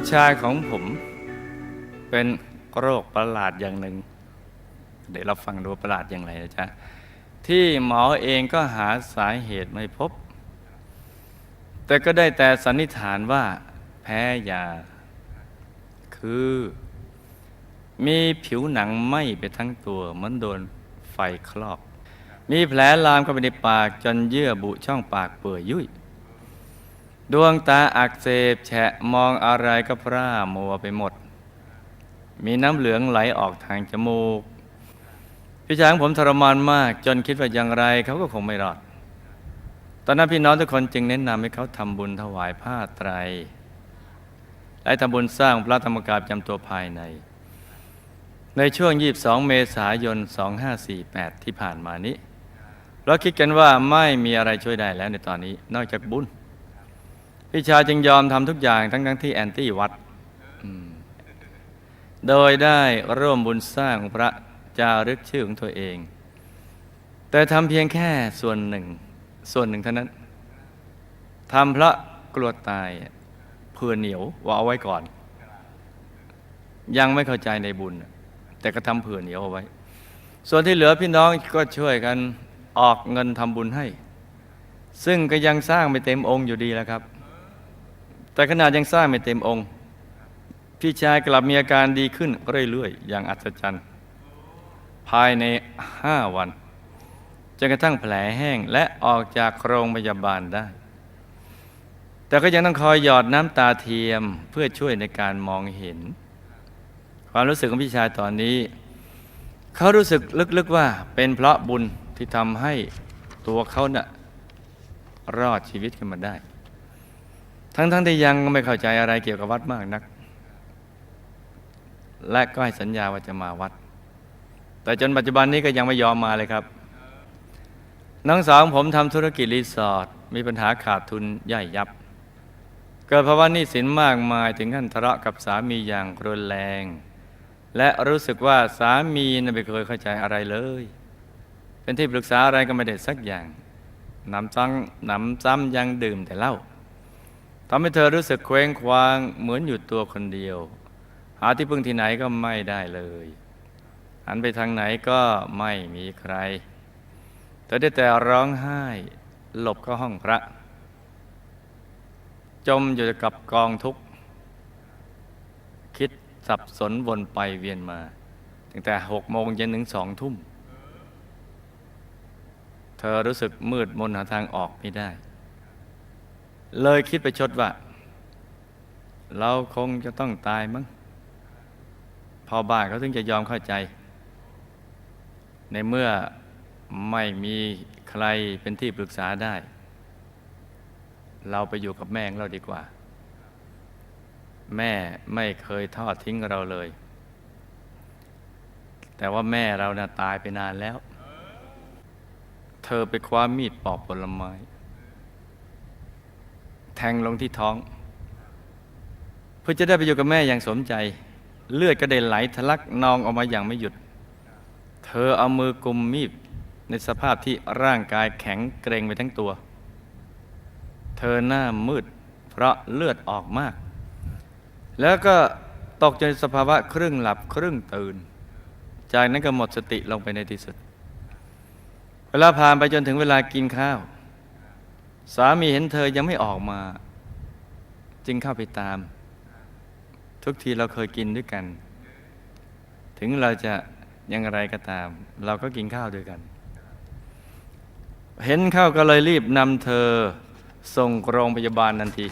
พี่ชายของผมเป็นโรคประหลาดอย่างหนึ่ง เดี๋ยวเราฟังดูประหลาดอย่างไรนะจ๊ะ ที่หมอเองก็หาสาเหตุไม่พบ แต่ก็ได้แต่สันนิษฐานว่า แพ้ยา คือ มีผิวหนังไหม้ไปทั้งตัวเหมือนโดนไฟคลอก มีแผลลามเข้าไปในปากจนเยื่อบุช่องปากเปื่อยยุ่ย ดวงตาอักเสบแฉะมองอะไรก็พร่ามัวไปหมด มีน้ำเหลืองไหลออกทางจมูก พี่ชายของผมทรมานมาก จนคิดว่าอย่างไรเขาก็คงไม่รอด ตอนนั้นพี่น้องทุกคนจึงแนะนำให้เขาทำบุญถวายผ้าไตร และทำบุญสร้างพระธรรมกายประจำตัวภายใน ในช่วง 22 เมษายน 2548 ที่ผ่านมานี้ เราคิดกันว่าไม่มีอะไรช่วยได้แล้วในตอนนี้นอกจากบุญ พี่ชายจึงยอมทำทุกอย่างทั้งทั้งที่แอนตี้วัด โดยได้ร่วมบุญสร้างพระจารึกชื่อของตัวเอง แต่ทำเพียงแค่ส่วนหนึ่ง ส่วนหนึ่งเท่านั้นทำเพราะกลัวตายเพื่อเหนียวว่าเอาไว้ก่อน ยังไม่เข้าใจในบุญ แต่ก็ทำเผื่อเหนียวเอาไว้ ส่วนที่เหลือพี่น้องก็ช่วยกันออกเงินทำบุญให้ ซึ่งก็ยังสร้างไม่เต็มองค์อยู่ดีแล้วครับ แต่ขนาดยังสร้างไม่เต็มองค์ พี่ชายกลับมีอาการดีขึ้นเรื่อยๆ อย่างอัศจรรย์ ภายในห้าวันจนกระทั่งแผลแห้งและออกจากโรงพยาบาลได้ แต่ก็ยังต้องคอยหยอดน้ำตาเทียมเพื่อช่วยในการมองเห็น ความรู้สึกของพี่ชายตอนนี้ เขารู้สึกลึกๆว่าเป็นเพราะบุญที่ทำให้ตัวเขาเนะ่ะรอดชีวิตขึ้นมาได้ ทั้งๆที่ยังไม่เข้าใจอะไรเกี่ยวกับวัดมากนัก และก็ให้สัญญาว่าจะมาวัด แต่จนปัจจุบันนี้ก็ยังไม่ยอมมาเลยครับ น้องสาวของผมทำธุรกิจรีสอร์ทมีปัญหาขาดทุนใหญ่ยับ เกิดภาวะหนี้สินมากมายถึงขั้นทะเลาะกับสามีอย่างรุนแรง และรู้สึกว่าสามีนั้นไม่เคยเข้าใจอะไรเลย เป็นที่ปรึกษาอะไรก็ไม่ได้สักอย่างหนำซ้ำหนำซ้ำยังดื่มแต่เหล้า ทำให้เธอรู้สึกเคว้งคว้างเหมือนอยู่ตัวคนเดียว หาที่พึ่งที่ไหนก็ไม่ได้เลย หันไปทางไหนก็ไม่มีใคร เธอได้แต่ร้องไห้หลบเข้าห้องพระ จมอยู่กับกองทุกข์คิดสับสนวนไปเวียนมา ตั้งแต่หกโมงเย็นถึงสองทุ่ม เธอรู้สึกมืดมนหาทางออกไม่ได้ เลยคิดไปชดว่า เราคงจะต้องตายมั้งพอบ้านเขาถึงจะยอมเข้าใจ ในเมื่อไม่มีใครเป็นที่ปรึกษาได้ เราไปอยู่กับแม่เราดีกว่า แม่ไม่เคยทอดทิ้งเราเลย แต่ว่าแม่เรานะ่ะตายไปนานแล้ว เธอไปคว้ามีดปอกผลไม้ แทงลงที่ท้อง เพื่อจะได้ไปอยู่กับแม่อย่างสมใจ เลือดก็ได้ไหลทะลักนองออกมาอย่างไม่หยุด เธอเอามือกุมมีดในสภาพที่ร่างกายแข็งเกร็งไปทั้งตัว เธอหน้ามืด เพราะเลือดออกมาก แล้วก็ตกในสภาวะครึ่งหลับครึ่งตื่น จากนั้นก็หมดสติลงไปในที่สุด เวลาผ่านไปจนถึงเวลากินข้าว สามีเห็นเธอยังไม่ออกมา จึงเข้าไปตาม ทุกทีเราเคยกินด้วยกัน ถึงเราจะยังไรก็ตาม เราก็กินข้าวด้วยกัน เห็นเข้าก็เลยรีบนำเธอส่งโรงพยาบาลทันที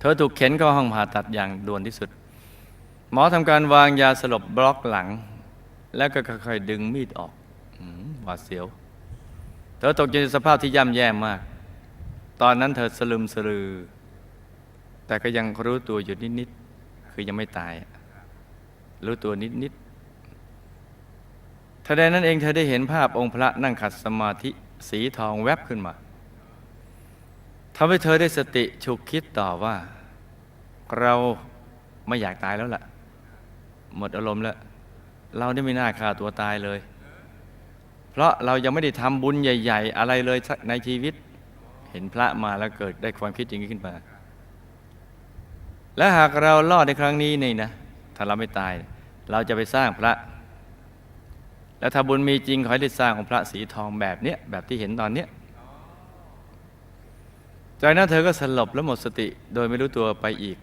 เธอถูกเข็นเข้าห้องผ่าตัดอย่างด่วนที่สุด หมอทำการวางยาสลบบล็อกหลัง แล้วก็ค่อยๆดึงมีดออกหวาดเสียว เธอตกอยู่ในสภาพที่ย่ำแย่มาก ตอนนั้นเธอสลึมสลือ แต่ก็ยังรู้ตัวอยู่นิดๆคือยังไม่ตาย รู้ตัวนิดๆทันใดนั้นเองเธอได้เห็นภาพองค์พระนั่งขัดสมาธิสีทองแวบขึ้นมาทำให้เธอได้สติฉุกคิดต่อว่า เราไม่อยากตายแล้วล่ะ หมดอารมณ์แล้ว เราได้ไม่น่าฆ่าตัวตายเลย เพราะเรายังไม่ได้ทำบุญใหญ่ ๆ อะไรเลยในชีวิต เห็นพระมาแล้วเกิดได้ความคิดอย่างนี้ขึ้นมา และหากเรารอดในครั้งนี้นี่นะถ้าเราไม่ตาย เราจะไปสร้างพระ แล้วถ้าบุญมีจริงขอให้ได้สร้างของพระสีทองแบบเนี้ยแบบที่เห็นตอนเนี้ยจากนั้นเธอก็สลบและหมดสติโดยไม่รู้ตัวไปอีก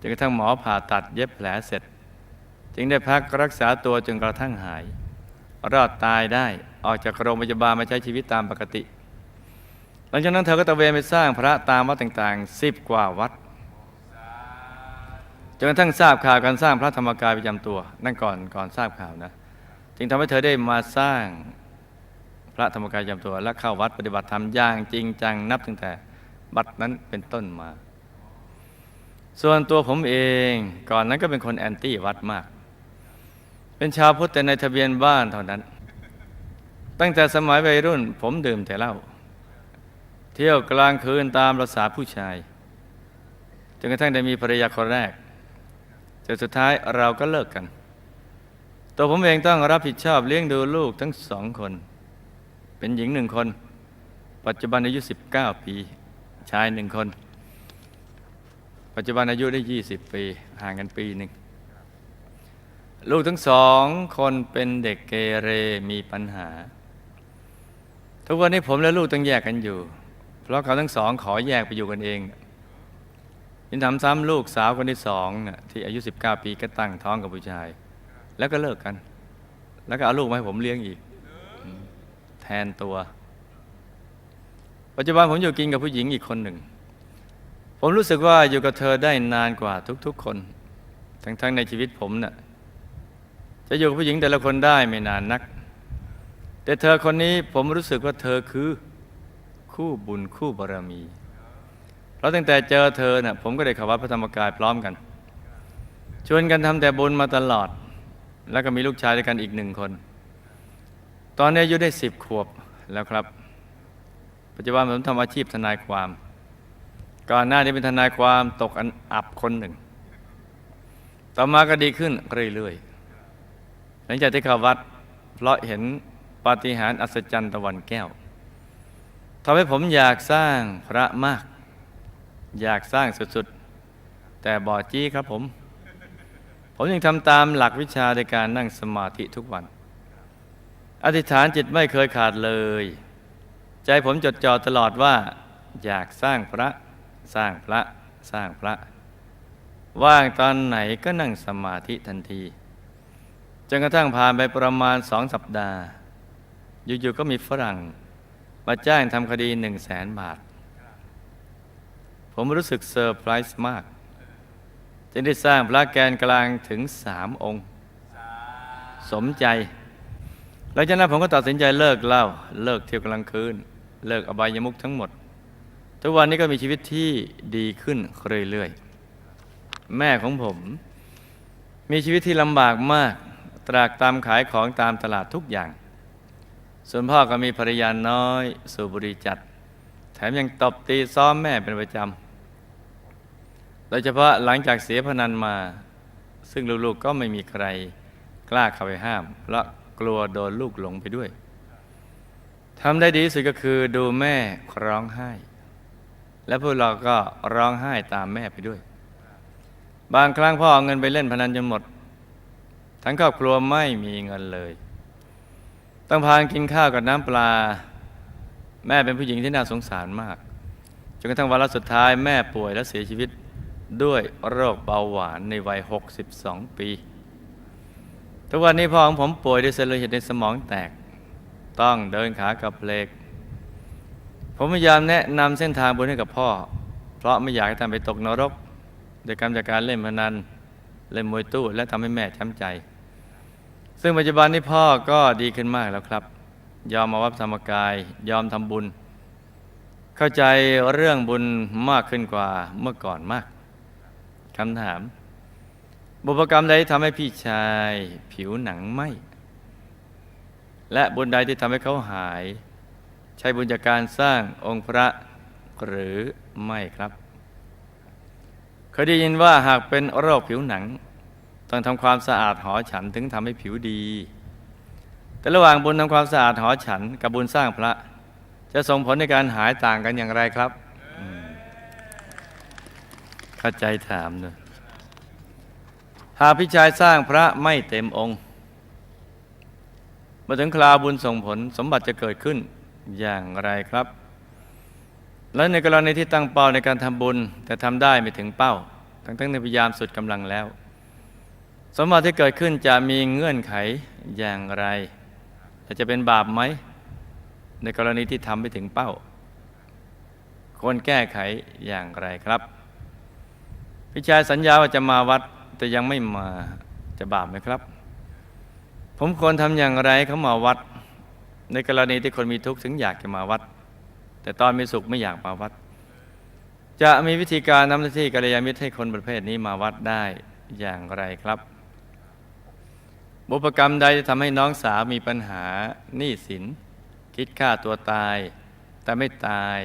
จนกระทั่งหมอผ่าตัดเย็บแผลเสร็จ จึงได้พักรักษาตัวจนกระทั่งหาย รอดตายได้ออกจากโรงพยาบาลมาใช้ชีวิตตามปกติ หลังจากนั้นเธอก็ตะเวนไปสร้างพระตามวัดต่างๆสิบกว่าวัดจนกระทั่งทราบข่าวการสร้างพระธรรมกายประจำตัว นั่นก่อนก่อนทราบข่าวนะจึงทำให้เธอได้มาสร้างพระธรรมกายประจำตัว และเข้าวัดปฏิบัติธรรมอย่างจริงจังนับตั้งแต่บัดนั้นเป็นต้นมา ส่วนตัวผมเองก่อนนั้นก็เป็นคนแอนตี้วัดมาก เป็นชาวพุทธแต่ในทะเบียนบ้านเท่านั้น ตั้งแต่สมัยวัยรุ่น ผมดื่มแต่เหล้าเที่ยวกลางคืนตามประษาผู้ชายจนกระทั่งได้มีภรรยาคนแรกจนสุดท้ายเราก็เลิกกัน ตัวผมเองต้องรับผิดชอบเลี้ยงดูลูกทั้งสองคน เป็นหญิงหนึ่งคน ปัจจุบันอายุ 19 ปี ชายหนึ่งคน ปัจจุบันอายุได้ 20 ปี ห่างกันปีหนึ่ง ลูกทั้งสองคนเป็นเด็กเกเรมีปัญหา ทุกวันนี้ผมและลูกต้องแยกกันอยู่ เพราะเขาทั้งสองขอแยกไปอยู่กันเองยินทำซ้ำลูกสาวคนที่สองน่ะที่อายุ 19 ปีก็ตั้งท้องกับผู้ชาย แล้วก็เลิกกัน แล้วก็เอาลูกมาให้ผมเลี้ยงอีก แทนตัว ปัจจุบันผมอยู่กินกับผู้หญิงอีกคนหนึ่ง ผมรู้สึกว่าอยู่กับเธอได้นานกว่าทุกๆคน ทั้งๆในชีวิตผมน่ะ จะอยู่กับผู้หญิงแต่ละคนได้ไม่นานนัก แต่เธอคนนี้ผมรู้สึกว่าเธอคือคู่บุญคู่บารมีเพราะตั้งแต่เจอเธอเน่ะผมก็ได้เข้าวัดพระธรรมกายพร้อมกัน ชวนกันทำแต่บุญมาตลอด แล้วก็มีลูกชายด้วยกันอีกหนึ่งคน ตอนนี้อายุได้สิบขวบแล้วครับ ปัจจุบันผมทำอาชีพทนายความ ก่อนหน้านี้เป็นทนายความตกอันอับคนหนึ่ง ต่อมาก็ดีขึ้นเรื่อยๆ หลังจากที่เข้าวัด เพราะเห็นปาฏิหาริย์อัศจรรย์ตะวันแก้วทำให้ผมอยากสร้างพระมาก อยากสร้างสุดๆ แต่บอจี้ครับผม ผมยังทำตามหลักวิชาในการนั่งสมาธิทุกวัน อธิษฐานจิตไม่เคยขาดเลย ใจผมจดจ่อตลอดว่า อยากสร้างพระสร้างพระสร้างพระ ว่างตอนไหนก็นั่งสมาธิทันที จนกระทั่งผ่านไปประมาณสองสัปดาห์ อยู่ๆก็มีฝรั่ง มาจ้างทำคดีหนึ่งแสนบาท ผมรู้สึกเซอร์ไพรส์มากจึงได้สร้างพระแกนกลางถึงสามองค์ สมใจ หลังจากนั้นผมก็ตัดสินใจเลิกเหล้าเลิกเที่ยวกลางคืน เลิกอบายมุขทั้งหมด ทุกวันนี้ก็มีชีวิตที่ดีขึ้นเรื่อยๆ แม่ของผม มีชีวิตที่ลำบากมาก ตรากตามขายของตามตลาดทุกอย่าง ส่วนพ่อก็มีภรรยาน้อย สูบบุหรี่จัด แถมยังตบตีซ้อมแม่เป็นประจำโดยเฉพาะหลังจากเสียพนันมา ซึ่งลูกๆก็ไม่มีใครกล้าเข้าไปห้าม เพราะกลัวโดนลูกหลงไปด้วยทำได้ดีที่สุดก็คือดูแม่ร้องไห้ และพวกเราก็ร้องไห้ตามแม่ไปด้วย บางครั้งพ่อเอาเงินไปเล่นพนันจนหมด ทั้งครอบครัวไม่มีเงินเลย ต้องพานกินข้าวกับน้ำปลา แม่เป็นผู้หญิงที่น่าสงสารมากจนกระทั่งวันสุดท้ายแม่ป่วยและเสียชีวิตด้วยโรคเบาหวานในวัย 62 ปี ทุกวันนี้พ่อของผมป่วยด้วยเซลล์เลือดในสมองแตก ต้องเดินขากับเพลก ผมพยายามแนะนำเส้นทางบุญให้กับพ่อ เพราะไม่อยากให้ท่านไปตกนรกโดยการจากการเล่นพนัน เล่นมวยตู้และทำให้แม่ช้ำใจ ซึ่งปัจจุบันนี้พ่อก็ดีขึ้นมากแล้วครับ ยอมมาวัดธรรมกาย ยอมทำบุญ เข้าใจเรื่องบุญมากขึ้นกว่าเมื่อก่อนมากคำถาม บุพกรรมใดที่ทำให้พี่ชายผิวหนังไหมและบุญใดที่ทำให้เขาหาย ใช่บุญจากการสร้างองค์พระหรือไม่ครับเคยได้ยินว่าหากเป็นโรคผิวหนัง ต้องทำความสะอาดหอฉันถึงทำให้ผิวดี แต่ระหว่างบุญทำความสะอาดหอฉัน กับบุญสร้างพระ จะส่งผลในการหายต่างกันอย่างไรครับเข้าใจถามเนอะหากพี่ชายสร้างพระไม่เต็มองค์มาถึงคราวบุญส่งผลสมบัติจะเกิดขึ้นอย่างไรครับ และในกรณีที่ตั้งเป้าในการทำบุญ แต่ทำได้ไม่ถึงเป้า ทั้งทั้งในพยายามสุดกำลังแล้ว สมบัติที่เกิดขึ้นจะมีเงื่อนไขอย่างไรและจะเป็นบาปไหม ในกรณีที่ทำไม่ถึงเป้าควรแก้ไขอย่างไรครับพี่ชายสัญญาว่าจะมาวัดแต่ยังไม่มาจะบาปไหมครับ ผมควรทำอย่างไรเขามาวัด ในกรณีที่คนมีทุกข์ถึงอยากจะมาวัด แต่ตอนมีสุขไม่อยากมาวัด จะมีวิธีการนำหน้าที่กัลยาณมิตรให้คนประเภทนี้มาวัดได้อย่างไรครับ บุพกรรมใดจะทำให้น้องสาวมีปัญหาหนี้สิน คิดฆ่าตัวตาย แต่ไม่ตาย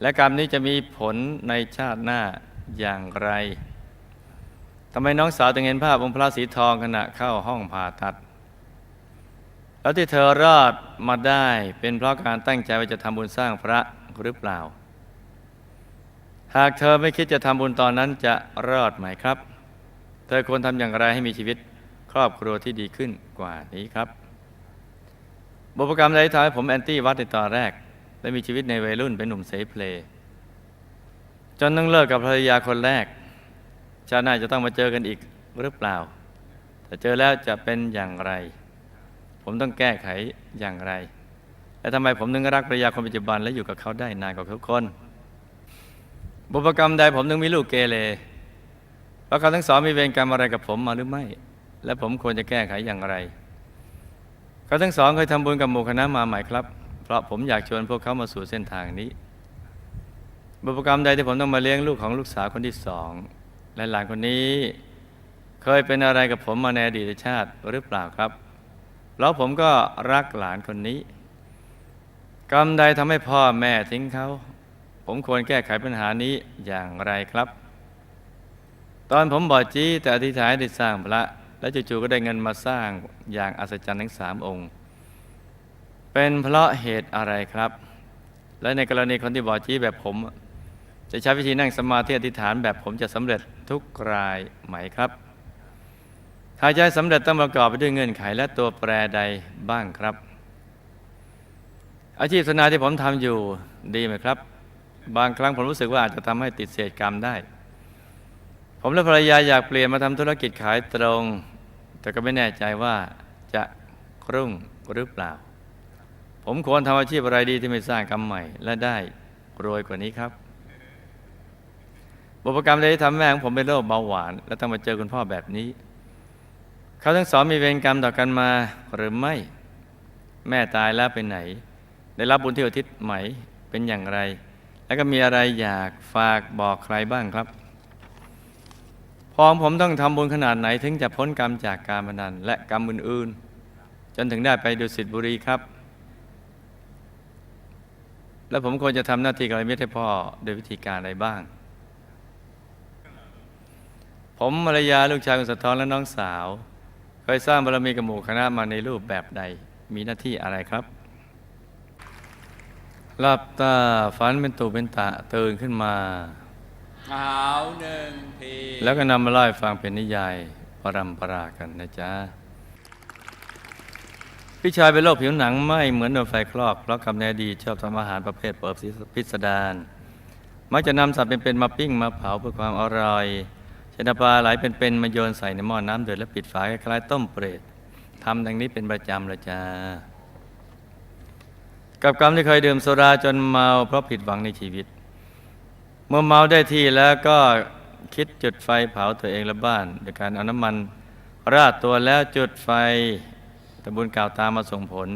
และกรรมนี้จะมีผลในชาติหน้าอย่างไรทำไมน้องสาวถึงเห็นภาพองค์พระสีทองขณะเข้าห้องผ่าตัด แล้วที่เธอรอดมาได้เป็นเพราะการตั้งใจว่าจะทำบุญสร้างพระหรือเปล่า หากเธอไม่คิดจะทำบุญตอนนั้นจะรอดไหมครับ เธอควรทำอย่างไรให้มีชีวิต ครอบครัวที่ดีขึ้นกว่านี้ครับบุพกรรมใดทำให้ผมแอนตี้วัดในตอนแรก และมีชีวิตในวัยรุ่นเป็นหนุ่มเสเพล จนต้องเลิกกับภรรยาคนแรก ชาติหน้าจะต้องมาเจอกันอีกหรือเปล่า ถ้าเจอแล้วจะเป็นอย่างไร ผมต้องแก้ไขอย่างไร และทำไมผมถึงรักภรรยาคนปัจจุบันและอยู่กับเขาได้นานกว่าทุกคนบุพกรรมใดผมถึงมีลูกเกเรเพราะเขาทั้งสองมีเวรกรรมอะไรกับผมมาหรือไม่ และผมควรจะแก้ไขอย่างไรเขาทั้งสองเคยทำบุญกับหมู่คณะมาใหม่ครับ เพราะผมอยากชวนพวกเขามาสู่เส้นทางนี้ บุพกรรมใดที่ผมต้องมาเลี้ยงลูกของลูกสาวคนที่สองและหลานคนนี้ เคยเป็นอะไรกับผมมาในอดีตชาติหรือเปล่าครับ แล้วผมก็รักหลานคนนี้ กรรมใดทำให้พ่อแม่ทิ้งเขา ผมควรแก้ไขปัญหานี้อย่างไรครับ ตอนผมบอดจี้แต่อธิษฐานได้สร้างพระ และจู่ๆก็ได้เงินมาสร้างอย่างอัศจรรย์ทั้งสามองค์ เป็นเพราะเหตุอะไรครับ และในกรณีคนที่บอดจี้แบบผม จะใช้วิธีนั่งสมาธิอธิษฐานแบบผมจะสำเร็จทุกรายไหมครับถ้าจะให้สำเร็จต้องประกอบไปด้วยเงื่อนไขและตัวแปรใดบ้างครับ อาชีพสนาที่ผมทำอยู่ดีไหมครับ บางครั้งผมรู้สึกว่าอาจจะทำให้ติดเศษกรรมได้ ผมและภรรยาอยากเปลี่ยนมาทำธุรกิจขายตรง แต่ก็ไม่แน่ใจว่าจะรุ่งหรือเปล่า ผมควรทำอาชีพอะไรดีที่ไม่สร้างกรรมใหม่ และได้รวยกว่านี้ครับ บุพกรรมใดที่ทำแม่ของผมเป็นโรคเบาหวาน และต้องมาเจอคุณพ่อแบบนี้ เขาทั้งสองมีเวรกรรมต่อกันมาหรือไม่ แม่ตายแล้วไปไหน ได้รับบุญที่อุทิศไหมเป็นอย่างไร แล้วก็มีอะไรอยากฝากบอกใครบ้างครับ พอผมต้องทำบุญขนาดไหน ถึงจะพ้นกรรมจากการมนันและกรรมอื่นๆ จนถึงได้ไปดุสิตบุรีครับ แล้วผมควรจะทำหน้าที่กับมิตรให้พ่อโดยวิธีการอะไรบ้าง ผมภรรยาลูกชายคุณสะท้อนและน้องสาวเคยสร้างบารมีกับหมู่คณะมาในรูปแบบใดมีหน้าที่อะไรครับหลับตาฝันเป็นตูเป็นตะตื่นขึ้นมา เอาหนึ่งทีแล้วก็นำมาเล่าให้ฟังเป็นนิยายปรำปรากันนะจ๊ะพี่ชายเป็นโรคผิวหนังไหมเหมือนโดนไฟคลอกเพราะกำเนิดดีตชอบทำอาหารประเภทเปิบพิสดารมักจะนำสัตว์เป็นๆมาปิ้งมาเผาเพื่อความอร่อยเชนปลาไหลเป็นๆมาโยนใส่ในหม้อน้ำเดือดแล้วปิดฝาคล้ายๆต้มเปรตทำดังนี้เป็นประจำเลยจ้ากับกรรมที่เคยดื่มโซดาจนเมาเพราะผิดหวังในชีวิต เมื่อเมาได้ที่แล้วก็คิดจุดไฟเผาตัวเองและบ้านโดยการเอาน้ำมัน ราดตัวแล้วจุดไฟแต่บุญกล่าวตามมาส่งผล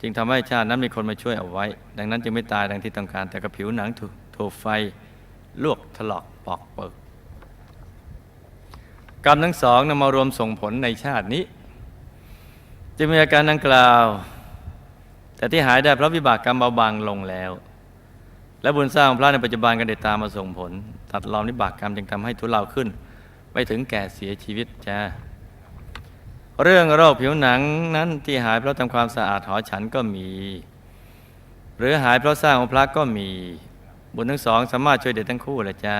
จึงทำให้ชาตินั้นมีคนมาช่วยเอาไว้ ดังนั้นจึงไม่ตายดังที่ต้องการ แต่กับผิวหนังถูกถูกไฟ ลวกถลอกปอกเปิกกรรมทั้งสองนำมารวมส่งผลในชาตินี้จึงมีอาการดังกล่าว แต่ที่หายได้เพราะวิบากกรรมเบาบางลงแล้ว และบุญสร้างของพระในปัจจุบันก็ได้ตามมาส่งผล ตัดรอนวิบากกรรมจึงทำให้ทุเลาขึ้นไปถึงแก่เสียชีวิตจ้าเรื่องโรคผิวหนังนั้นที่หายเพราะทำความสะอาดหอฉันก็มี หรือหายเพราะสร้างองค์พระก็มี บุญทั้งสองสามารถช่วยเด็กทั้งคู่แหละจ้า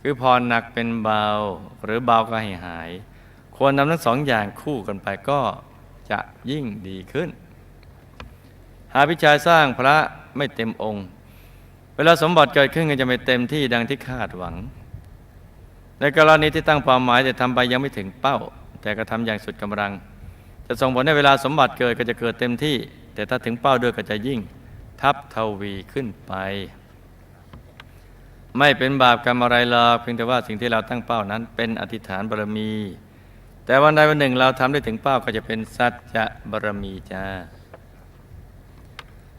คือผ่อนหนักเป็นเบาหรือเบาก็ให้หาย ควรทำทั้งสองอย่างคู่กันไปก็จะยิ่งดีขึ้น หาพิชาสร้างพระไม่เต็มองค์ เวลาสมบัติเกิดขึ้นก็จะไม่เต็มที่ดังที่คาดหวัง ในกรณีที่ตั้งเป้าหมายแต่ทำไปยังไม่ถึงเป้า แต่ก็ทำอย่างสุดกำลัง จะส่งผลให้เวลาสมบัติเกิดก็จะเกิดเต็มที่ แต่ถ้าถึงเป้าด้วยก็จะยิ่งทับทวีขึ้นไป ไม่เป็นบาปกรรมอะไรหรอกเพียงแต่ว่าสิ่งที่เราตั้งเป้านั้น เป็นอธิษฐานบารมี แต่วันใดวันหนึ่งเราทำได้ถึงเป้าก็จะเป็นสัจจะบารมีจ้า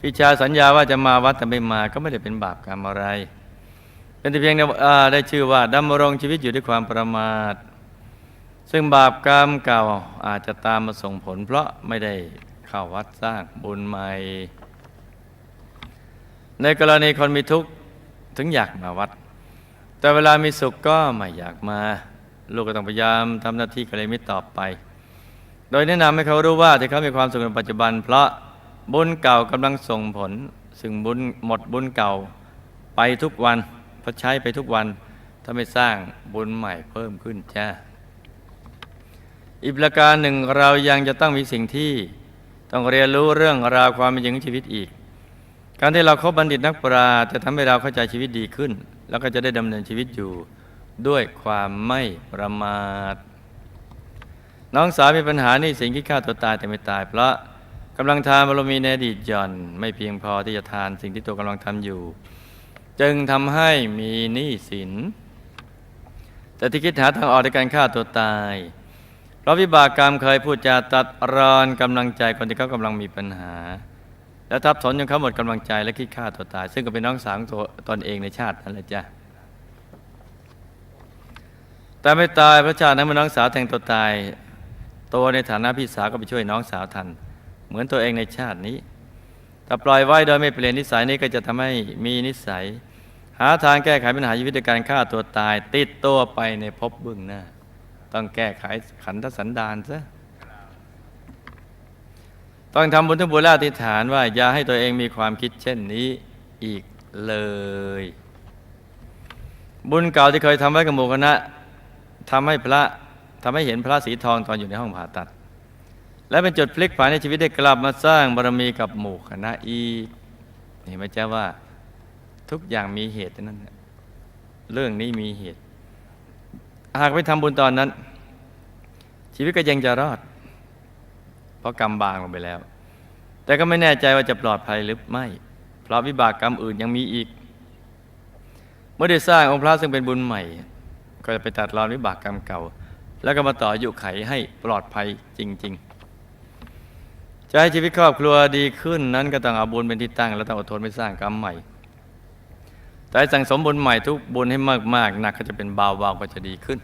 พิชาสัญญาว่าจะมาวัดแต่ไม่มาก็ไม่ได้เป็นบาปกรรมอะไร เป็นแต่เพียงได้ชื่อว่าดำรงชีวิตอยู่ด้วยความประมาท ซึ่งบาปกรรมเก่าอาจจะตามมาส่งผล เพราะไม่ได้เข้าวัดสร้างบุญใหม่ ในกรณีคนมีทุกข์ถึงอยากมาวัด แต่เวลามีสุขก็ไม่อยากมา ลูกก็ต้องพยายามทำหน้าที่กัลยมิตรต่อไป โดยแนะนำให้เขารู้ว่าที่เขามีความสุขในปัจจุบัน เพราะ บุญเก่ากำลังส่งผล ซึ่งบุญหมดบุญเก่า ไปทุกวันพระใช้ไปทุกวัน ถ้าไม่สร้างบุญใหม่เพิ่มขึ้นจ้าอีกประการหนึ่งเรายังจะต้องมีสิ่งที่ต้องเรียนรู้เรื่องราวความเป็นจริงของชีวิตอีก การที่เราคบบัณฑิตนักปราชญ์จะทำให้เราเข้าใจชีวิตดีขึ้น แล้วก็จะได้ดำเนินชีวิตอยู่ด้วยความไม่ประมาท น้องสาวมีปัญหานี่สิ่งที่ฆ่าตัวตายแต่ไม่ตายเพราะ กำลังทานบารมีในอดีตย่อน ไม่เพียงพอที่จะทานสิ่งที่ตัวกำลังทำอยู่ จึงทำให้มีหนี้สิน แต่ที่คิดหาทางออกในการฆ่าตัวตายเพราะวิบากกรรมเคยพูดจาตัดรอนกำลังใจคนที่เขากำลังมีปัญหา แล้วทับถนจนเขาหมดกำลังใจและคิดฆ่าตัวตาย ซึ่งก็เป็นน้องสาวตัวตนเองในชาตินั่นแหละจ้ะแต่ไม่ตายพระชาตินั้นเมื่อน้องสาวแทงตัวตาย ตัวในฐานะพี่สาวก็ไปช่วยน้องสาวทัน เหมือนตัวเองในชาตินี้ ถ้าปล่อยไว้โดยไม่เปลี่ยนนิสัยนี้ก็จะทำให้มีนิสัย หาทางแก้ไขปัญหาชีวิตด้วยการฆ่าตัวตาย ติดตัวไปในภพเบื้องหน้า ต้องแก้ไขขันธสันดานซะต้องทำบุญทุกบุญและอธิษฐานว่า อย่าให้ตัวเองมีความคิดเช่นนี้อีกเลย บุญเก่าที่เคยทำไว้กับหมู่คณะทำให้พระทำให้เห็นพระสีทองตอนอยู่ในห้องผ่าตัด และเป็นจุดพลิกผันในชีวิตได้กลับมาสร้างบารมีกับหมู่คณะอีกเห็นไหมเจ้าว่าทุกอย่างมีเหตุนั้นเรื่องนี้มีเหตุ หากไปทำบุญตอนนั้น ชีวิตก็ยังจะรอด เพราะกรรมบางลงไปแล้ว แต่ก็ไม่แน่ใจว่าจะปลอดภัยหรือไม่ เพราะวิบากกรรมอื่นยังมีอีก เมื่อได้สร้างองค์พระซึ่งเป็นบุญใหม่ ก็จะไปตัดรอนวิบากกรรมเก่า แล้วก็มาต่ออายุไขให้ปลอดภัยจริง ๆ จะให้ชีวิตครอบครัวดีขึ้นนั้นก็ต้องเอาบุญเป็นที่ตั้ง แล้วต้องอดทนไปสร้างกรรมใหม่แต่สั่งสมบุญใหม่ทุกบุญให้มากๆหนักก็จะเป็นเบาๆก็จะดีขึ้น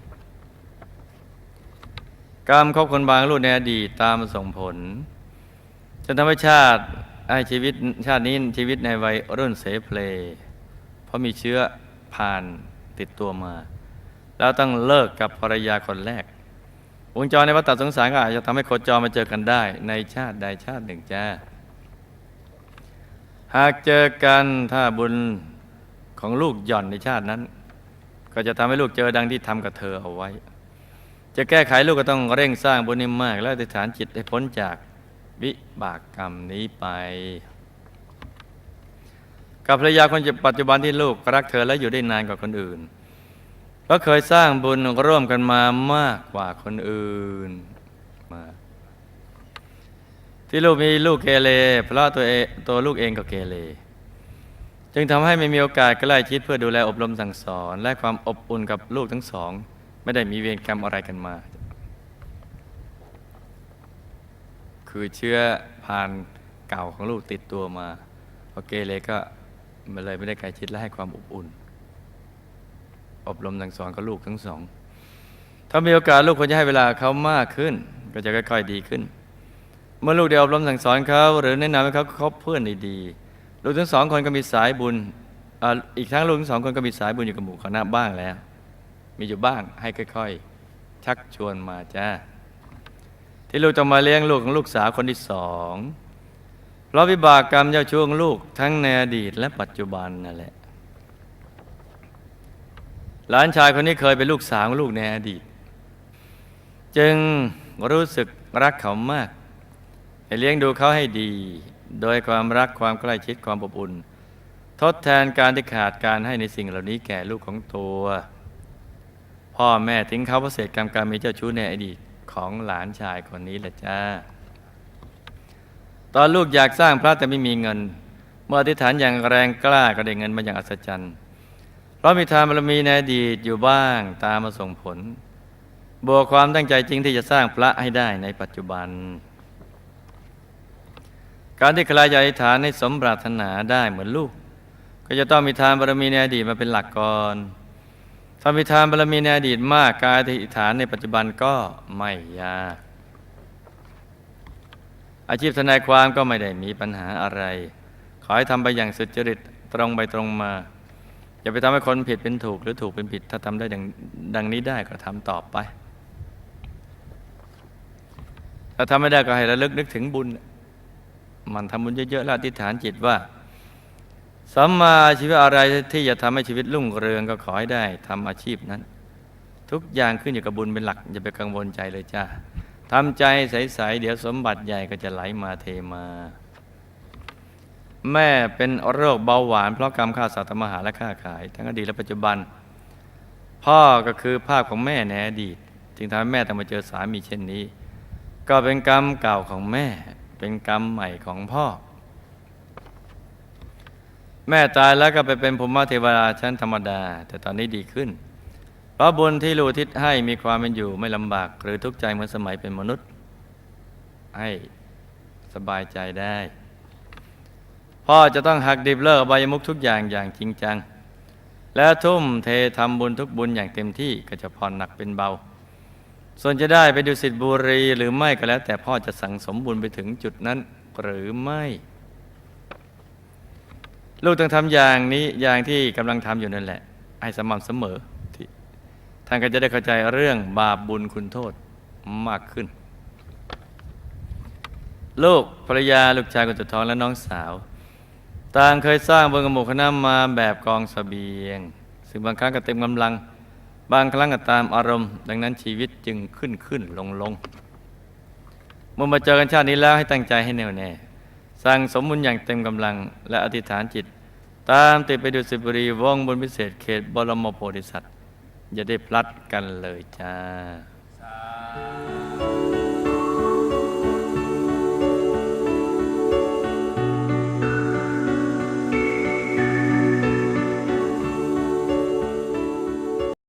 กรรมครอบคนบางรุ่นในอดีตตามส่งผลจนทำให้ชาติให้ชีวิตชาตินี้ชีวิตในวัยรุ่นเสเพล เพราะมีเชื้อผ่านติดตัวมา แล้วต้องเลิกกับภรรยาคนแรก วงจรในวัฏสงสารก็อาจจะทำให้โคจรมาเจอกันได้ ในชาติใดชาติหนึ่งจ้า หากเจอกันถ้าบุญของลูกหย่อนในชาตินั้น ก็จะทำให้ลูกเจอดังที่ทำกับเธอเอาไว้ จะแก้ไขลูกก็ต้องเร่งสร้างบุญให้มาก และอธิฐานจิตให้พ้นจากวิบากกรรมนี้ไป กับภรรยาคนปัจจุบันที่ลูกรักเธอและอยู่ได้นานกว่าคนอื่น เพราะเคยสร้างบุญร่วมกันมามากกว่าคนอื่นมาที่ลูกมีลูกเกเรเพราะตัวเองตัวลูกเองก็เกเรจึงทำให้ไม่มีโอกาสใกล้ชิดเพื่อดูแลอบรมสั่งสอน และความอบอุ่นกับลูกทั้งสอง ไม่ได้มีเวรกรรมอะไรกันมา คือเชื้อผ่านเก่าของลูกติดตัวมาพอเกเรก็มาเลยไม่ได้ใกล้ชิดและให้ความอบอุ่น อบรมสั่งสอนกับลูกทั้งสอง ถ้ามีโอกาสลูกควรจะให้เวลาเขามากขึ้น ก็จะค่อยๆดีขึ้น เมื่อลูกได้อบรมสั่งสอนเขาหรือแนะนำให้เขาคบเพื่อนดีๆลูกทั้งสองคนก็มีสายบุญอีกทั้งลูกทั้งสองคนก็มีสายบุญอยู่กับหมู่คณะบ้างแล้ว มีอยู่บ้างให้ค่อยๆ ชักชวนมาจ้าที่ลูกต้องมาเลี้ยงลูกของลูกสาวคนที่สองเพราะวิบากกรรมเจ้าช่วงลูกทั้งในอดีตและปัจจุบันนั่นแหละ หลานชายคนนี้เคยเป็นลูกสาวลูกในอดีต จึงรู้สึกรักเขามากเลี้ยงดูเขาให้ดี โดยความรักความใกล้ชิดความอบอุ่น ทดแทนการที่ขาดการให้ในสิ่งเหล่านี้แก่ลูกของตัว พ่อแม่ทิ้งเขาเพราะเศษกรรมการมีเจ้าชู้ในอดีตของหลานชายคนนี้แหละจ้า ตอนลูกอยากสร้างพระแต่ไม่มีเงิน เมื่ออธิษฐานอย่างแรงกล้าก็ได้เงินมาอย่างอัศจรรย์ เพราะมีทานบารมีในอดีตอยู่บ้างตามมาส่งผล บวกความตั้งใจจริงที่จะสร้างพระให้ได้ในปัจจุบัน การที่ใครอยาอธิษฐานให้สมปรารถนาได้เหมือนลูก ก็จะต้องมีทานบารมีในอดีตมาเป็นหลักก่อนถ้ามีทานบารมีในอดีตมากการอธิษฐานในปัจจุบันก็ไม่ยากอาชีพทนายความก็ไม่ได้มีปัญหาอะไร ขอให้ทำไปอย่างสุจริตตรงไปตรงมา อย่าไปทำให้คนผิดเป็นถูกหรือถูกเป็นผิด ถ้าทำได้ดังดังนี้ได้ก็ทำต่อไป ถ้าทำไม่ได้ก็ให้ระลึกนึกถึงบุญ มันทำบุญเยอะๆแล้วอธิษฐานจิตว่าสัมมาชีวะอะไรที่จะทำให้ชีวิตรุ่งเรืองก็ขอให้ได้ทำอาชีพนั้น ทุกอย่างขึ้นอยู่กับบุญเป็นหลัก อย่าไปกังวลใจเลยจ้าทำใจใส ๆ เดี๋ยวสมบัติใหญ่ก็จะไหลมาเทมา แม่เป็นโรคเบาหวาน เพราะกรรมฆ่าสัตว์ทำอาหารและค้าขาย ทั้งอดีตและปัจจุบัน พ่อก็คือภาพของแม่ในอดีตจึงทำให้แม่ต้องมาเจอสามีเช่นนี้ ก็เป็นกรรมเก่าของแม่ เป็นกรรมใหม่ของพ่อ แม่ตายแล้วก็ไปเป็นภูมิเทวดาชั้นธรรมดา แต่ตอนนี้ดีขึ้น เพราะบุญที่ลูทิศให้มีความเป็นอยู่ไม่ลำบาก หรือทุกข์ใจเหมือนสมัยเป็นมนุษย์ ให้สบายใจได้ พ่อจะต้องหักดิบเลิกอบมุขทุกอย่างอย่างจริงจัง และทุ่มเททำบุญทุกบุญอย่างเต็มที่ก็จะผ่อนหนักเป็นเบา ส่วนจะได้ไปดูสิทธิบุรีหรือไม่ก็แล้ว แต่พ่อจะสั่งสมบุญไปถึงจุดนั้นหรือไม่ ลูกต้องทำอย่างนี้อย่างที่กำลังทำอยู่นั่นแหละ ให้สม่ำเสมอที่ท่านก็จะได้เข้าใจเรื่องบาปบุญคุณโทษมากขึ้น ลูกภรรยาลูกชายคนสุดท้องและน้องสาว ต่างเคยสร้างเบืองหมู่คณะมาแบบกองสเสบียง ซึ่งบางครั้งก็เต็มกำลัง บางครั้งก็ตามอารมณ์ ดังนั้นชีวิตจึงขึ้นขึ้นลงลงเมื่อมาเจอกันชาตินี้แล้วให้ตั้งใจให้แน่วแน่สั่งสมบุญอย่างเต็มกำลัง และอธิษฐานจิต ตามติดไปดูสิบุรีว่องบนพิเศษเขตบรมโพธิสัตว์อย่าได้พลัดกันเลยจ้าา